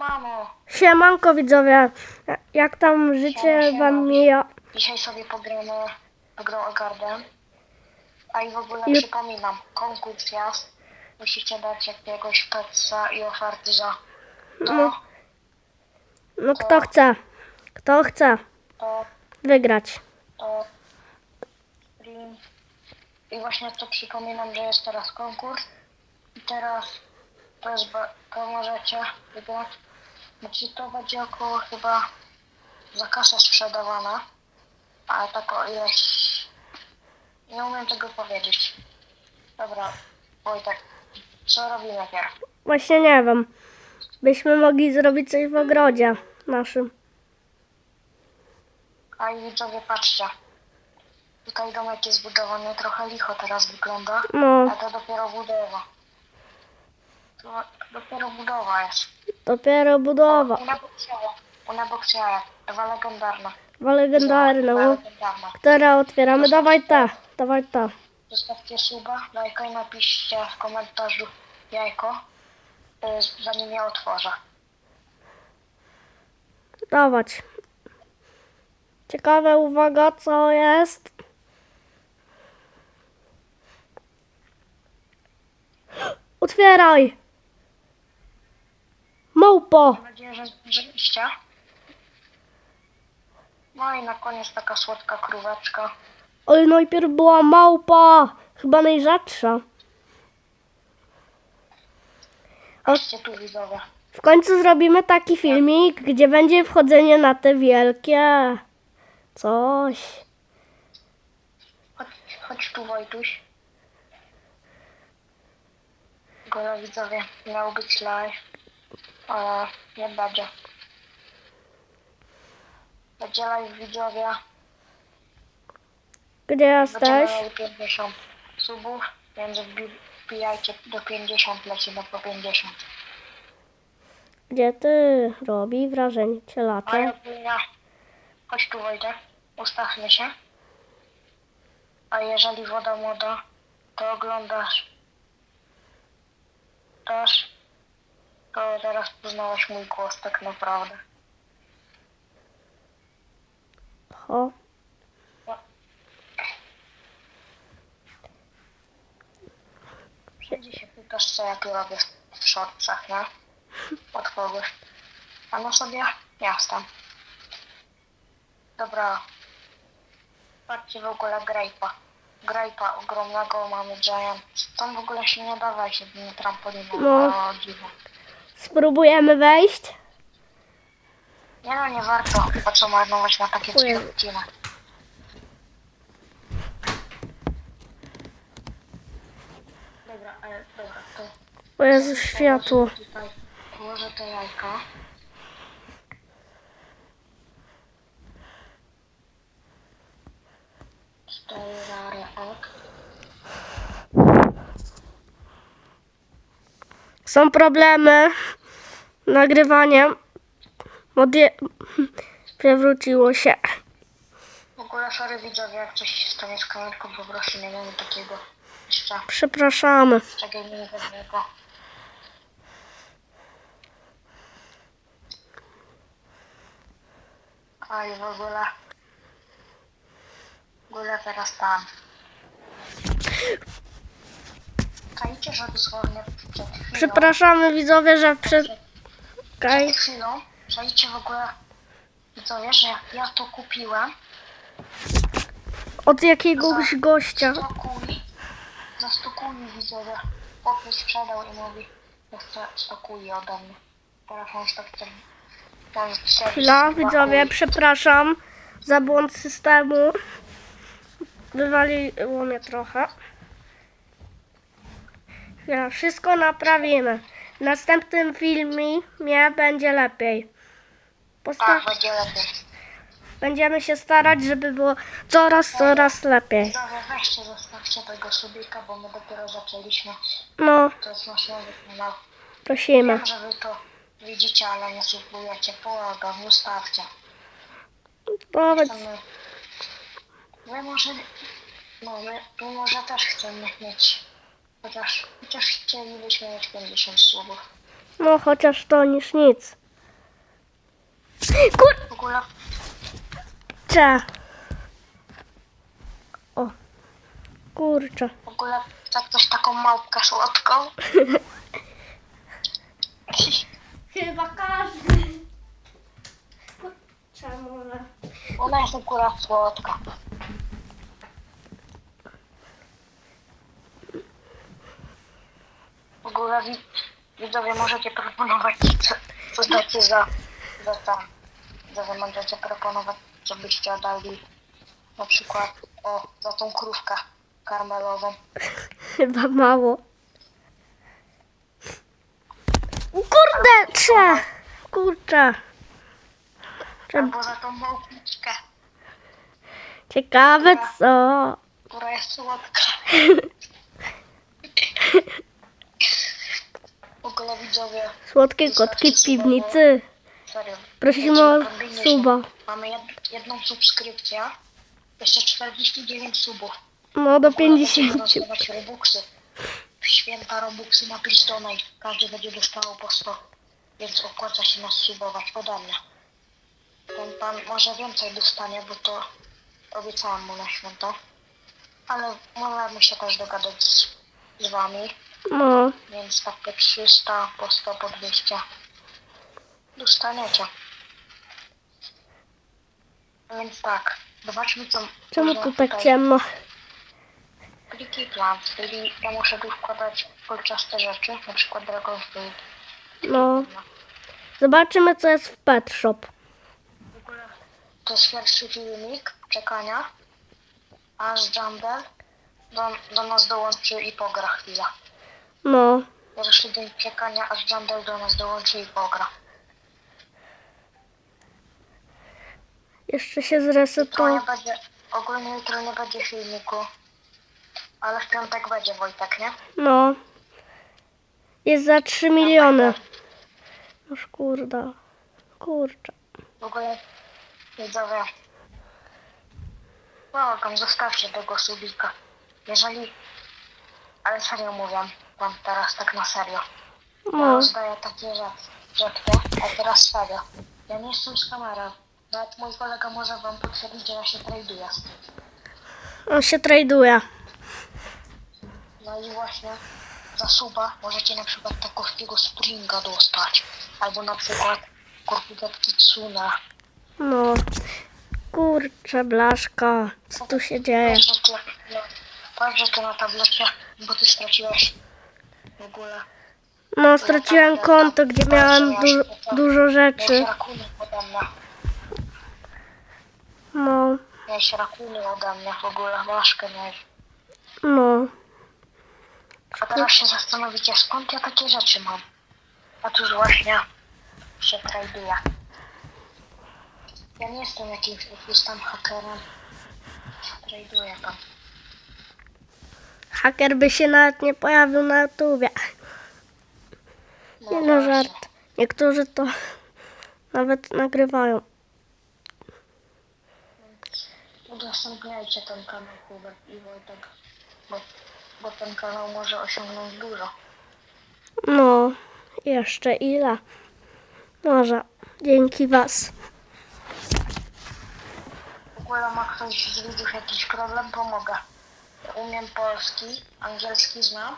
mamo. Siemanko widzowie, jak tam życie Siema, siema. wam mija? Dzisiaj sobie pogramy w grę o Garden. A i w ogóle Ju- przypominam, konkurs jest. Musicie dać jakiegoś petsa i oferty za to, No. No kto chce? Kto chce to, wygrać? to. I właśnie to przypominam, że jest teraz konkurs. I teraz to jest, ba- to możecie wygrać. Znaczy to będzie około chyba za kasę sprzedawane. Ale tak o ileś... Nie umiem tego powiedzieć. Dobra, Wojtek, co robimy pierw? Właśnie nie wiem. Byśmy mogli zrobić coś w ogrodzie naszym. A i widzowie, patrzcie. Tutaj domek jest zbudowany, trochę licho teraz wygląda. No, A to dopiero budowa. To dopiero budowa jest. dopiero budowa. Una boksjaja. Una boksjaja. Dwa legendarne. Dwa legendarne, no. Które otwieramy? Dawaj te, dawaj te. Zostawcie suba, lajka i napiszcie w komentarzu jajko, y, zanim ja otworzę. Dawać. Ciekawe, uwaga, co jest? Otwieraj! Mam nadzieję, że. No i na koniec taka słodka króweczka. Oj, najpierw była małpa! Chyba najrzadsza. Patrzcie tu widzowie. W końcu zrobimy taki filmik, gdzie będzie wchodzenie na te wielkie... Coś. Chodź, chodź tu Wojtuś. Gola widzowie, miał być live, ale nie będzie. Będzie live widzowie. Gdzie jesteś? mieli 50 subów, więc wbi- wbijajcie do 50, lecimy po 50. Gdzie ty? Robi wrażenie A cielacze. ja ogólnie, chodź tu Wojtek, ustawmy się. A jeżeli woda młoda, to oglądasz też, to teraz poznałeś mój głos tak naprawdę. O, Wszędzie się pytasz, co ja tu robię w shortsach, nie? Od kogoś. A no sobie jestem. Dobra. Patrzcie w ogóle Grape'a. Grape'a ogromnego mamy Giant. Tam w ogóle się nie da wejść jedynie trampoliną. No. O dziwo. Spróbujemy wejść? Nie no, nie warto. Po co marnować na takie Ojej. odciny. Dobra, ale dobra, to... O Jezu, światło. Tutaj Położę te jajka. Są problemy. Nagrywaniem. Odje... Przewróciło się. W ogóle sorry widzowie, jak coś się stanie z kamerką, po prostu nie mamy takiego jeszcze Przepraszamy. przegamingowego. A i w ogóle... W ogóle teraz tam. Czajcie, że dosłownie przed chwilą... Przepraszamy widzowie, że przed... Przed chwilą, czajcie w ogóle... Widzowie, że ja to kupiłem Od jakiegoś gościa. Sto kuli. Za 100 kuli widzowie. Chłopiec sprzedał i mówi, że chce 100 kuli ode mnie. Teraz on tak chce... Chwila, widzowie, przepraszam za błąd systemu. Wywaliło mnie trochę. Chwila, wszystko naprawimy. W następnym filmie będzie lepiej. Posta- Tak, będzie lepiej. będziemy się starać, żeby było coraz, coraz lepiej. Widzowie, weźcie, zostawcie tego subika, bo my dopiero zaczęliśmy. No, To jest nasz nowy kanał. prosimy. Wiem, że wy to widzicie, ale nie subujecie. Błagam, ustawcie. Powiedz, Chcemy... My może... No, my tu może też chcemy mieć... Chociaż, chociaż chcielibyśmy mieć 50 subów. no chociaż to niż nic. Kurczę! W ogóle O. Kurczę. W ogóle tak coś taką małpkę słodką. Chyba każdy. Czemu? Ona jest akurat słodka. W ogóle wi- widzowie możecie proponować, co, co dacie za, za tam. Widzowie możecie proponować, żebyście dali na przykład o, za tą krówkę karmelową. Chyba mało. Kurde, trze. Kurczę. Trzeba- Albo za tą małpiczkę, Ciekawe co. która jest słodka. Ogóle widzowie, Słodkie kotki w piwnicy. serio. Prosimy o suba. Mamy jed, jedną subskrypcję. Jeszcze 49 subów. No do Będziemy 50. rozdawać robuxy. W święta robuxy na Pistona i każdy będzie dostawał po 100. Więc opłaca się nas subować ode mnie. Ten pan może więcej dostanie, bo to obiecałem mu na święta. Ale możemy się też dogadać z, z wami. No, Więc tak po 300, po 100, po 200 dostaniecie. Więc tak, zobaczmy co czemu tu tak tutaj- ciemno? Pliki plant, czyli ja muszę tu wkładać kolczaste rzeczy, na przykład Dragon Fruit. No. Zobaczymy co jest w pet shop. W ogóle to jest pierwszy filmik czekania, aż Jumble do, do nas dołączy i pogra chwilę. No. Pierwszy dzień czekania, aż Jumble do nas dołączy i pogra. Jeszcze się Jutro nie zresetował. będzie, ogólnie jutro nie będzie filmiku, ale w piątek będzie Wojtek, nie? No. Jest za 3 miliony. Już kurde. Kurczę. W ogóle widzowie, błagam, zostawcie tego subika. Jeżeli, ale serio mówię wam teraz tak na serio. Ja No. rozdaję takie rzeczy, rzeczy, a teraz serio. Ja nie jestem z kamerą. Nawet mój kolega może wam potwierdzić, że ja się traduję z tym. On się traduje. No i właśnie za suba możecie na przykład takiego stringa dostać. Albo na przykład korpuget Kitsune. No. Kurczę, blaszka. Co tu się dzieje? Patrz, że no, ty na tablecie, bo ty straciłeś w ogóle. No, straciłem konto, gdzie miałem du dużo rzeczy. No. Miałeś rakuny ode mnie w ogóle, blaszkę miałeś. No. A teraz się zastanowicie, skąd ja takie rzeczy mam. A tu właśnie się traduję. Ja nie jestem jakimś jakimś tam hakerem. Traduję tam. Haker by się nawet nie pojawił na YouTubie. Nie no, żart. Niektórzy to nawet nagrywają. Udostępniajcie ten kanał Hubert i Wojtek, bo, bo ten kanał może osiągnąć dużo. No. Jeszcze ile? Może. Dzięki was. W ogóle ma ktoś z widzów jakiś problem, pomogę. Umiem polski, angielski znam,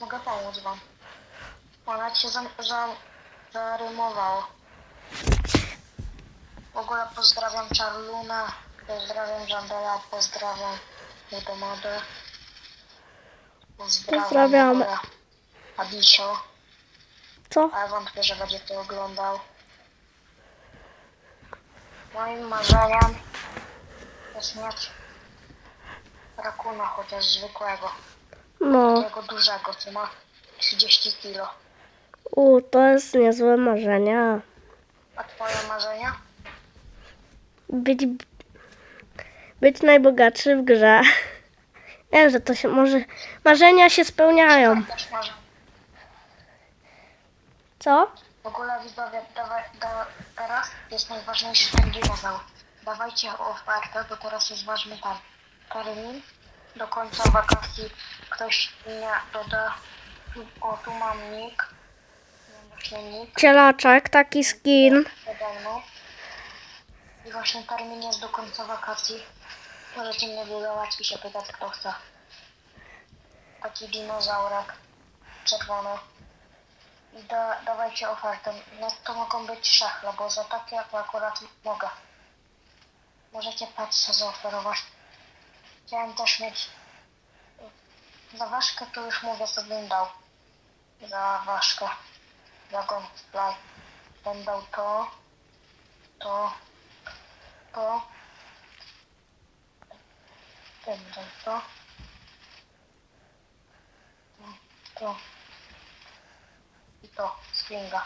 mogę pomóc wam. Ona się za, za, zarymowało. W ogóle pozdrawiam Charluna, pozdrawiam Jandela, pozdrawiam Modomodę. Pozdrawiam ogóle Adisio, Co? ale wątpię, że będzie to oglądał. Moim marzeniem jest mieć rakuna chociaż zwykłego, No. takiego dużego, co ma 30 kilo. U, to jest niezłe marzenie. A twoje marzenia? Być, być najbogatszy w grze. Wiem, że to się może... Marzenia się spełniają. Też marzę. Co? W ogóle widzowie, dawaj, da, teraz jest najważniejszy ten dinozaur. Dawajcie ofertę, bo teraz jest ważny ten termin. Do końca wakacji ktoś nie doda. O, tu mam nick. Mam właśnie nick. Cielaczek, taki skin. Wiadomo. właśnie termin jest do końca wakacji. Możecie mnie wydawać i się pytać, kto chce. Taki dinozaurek czerwony. I da, dawajcie ofertę. No to mogą być szachle, bo za takie akurat mogę. Możecie patrzę zaoferować. Chciałem też mieć za ważkę to już mówię co bym dał. Za ważkę. Za gunfly. Bym dał to, to, to. Bym dał to. To. I to. Stringa.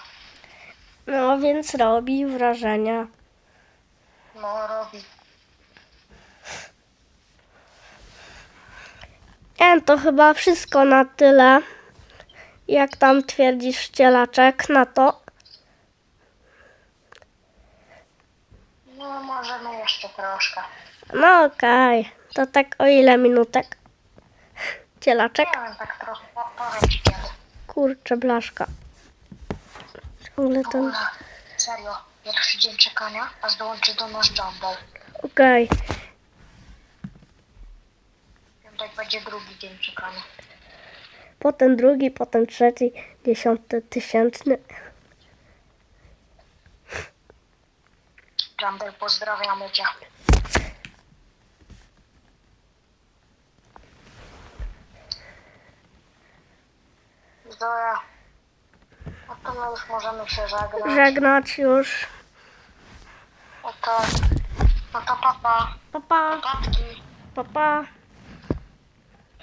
No więc robi wrażenie. No robi. E, to chyba wszystko na tyle. Jak tam twierdzisz wcielaczek na to? No możemy jeszcze troszkę. No okej. To tak o ile minutek? Cielaczek? Nie wiem, tak trochę. Kiedy. Kurczę, blaszka. Ciągle ten... ogóle, serio, pierwszy dzień czekania, aż dołączy do nas Jumbo. Okej. Piątek będzie drugi dzień czekania. Potem drugi, potem trzeci, dziesiąty, tysięczny. Jumbo, pozdrawiamy cię. Zoja, no to my już możemy się żegnać. Żegnać już. No to, no to papa, Pa, pa, papki. pa, pa.